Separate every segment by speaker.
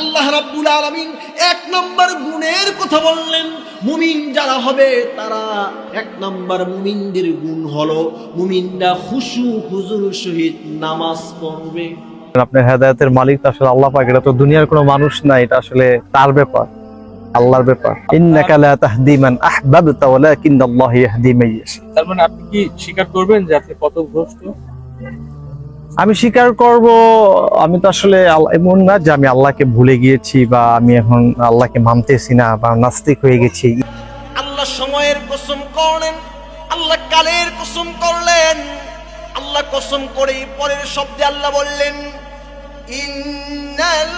Speaker 1: আল্লাহ রাব্বুল আলামিন এক নম্বর গুণের কথা বললেন। মুমিন যারা হবে তারা এক নম্বর মুমিনদের গুণ হলো মুমিনরা খুশু হুজুর সহিত নামাজ পড়বে।
Speaker 2: আপনার হেদায়তের মালিক আসলে আল্লাহ পাক এটা তো দুনিয়ার কোনো মানুষ না এটা আসলে তার ব্যাপার আল্লাহর ব্যাপার। ইন্নাকা লা তাহদি মান আহবাবতা ওয়ালাকিন্নাল্লাহু ইয়াহদি মান ইয়াশা।
Speaker 3: তার মানে আপনি কি স্বীকার করবেন যে আপনি কত ভ্রষ্ট
Speaker 2: আমি স্বীকার করব, আমি তো আসলে এমন না যে আমি আল্লাহকে ভুলে গিয়েছি বা আমি এখন আল্লাহকে মানতেছি না বা নাস্তিক হয়ে গেছি।
Speaker 1: আল্লাহ সময়ের কসম করলেন, আল্লাহ কালের কসম করলেন, আল্লাহ কসম করে পরের শব্দে আল্লাহ বললেন, ইন্নাল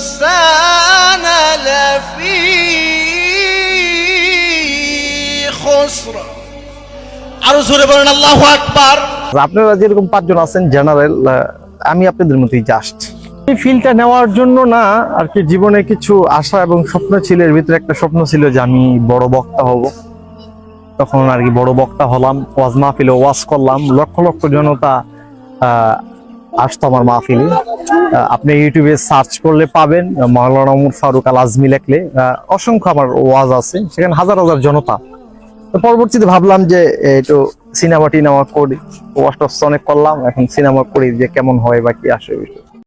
Speaker 1: ইনসানা লাফি খুসর। আরও জোরে বলেন, আল্লাহু আকবার
Speaker 2: আপনারা যেরকম পাঁচজন আছেন জেনারেল আমি আপনাদের মতোই জাস্ট এই ফিলটা নেওয়ার জন্য না আর কি জীবনে কিছু আশা এবং স্বপ্ন ছিল, এর ভিতরে একটা স্বপ্ন ছিল যে আমি বড় বক্তা হব। তখন আর কি বড় বক্তা হলাম, ওয়াজ মাহফিলে ওয়াজ করলাম। লক্ষ লক্ষ জনতা আসতো আমার মাহফিলে। আপনি ইউটিউবে সার্চ করলে পাবেন মাওলানা ফারুক আল আজমি লেখলে অসংখ্য আমার ওয়াজ আছে, সেখানে হাজার হাজার জনতা। তো পরবর্তীতে ভাবলাম যে একটু সিনেমা টিনেমা করি। ওয়াশ অনেক করলাম, এখন সিনেমা করি যে কেমন হয় বা কি আসে বিষয়।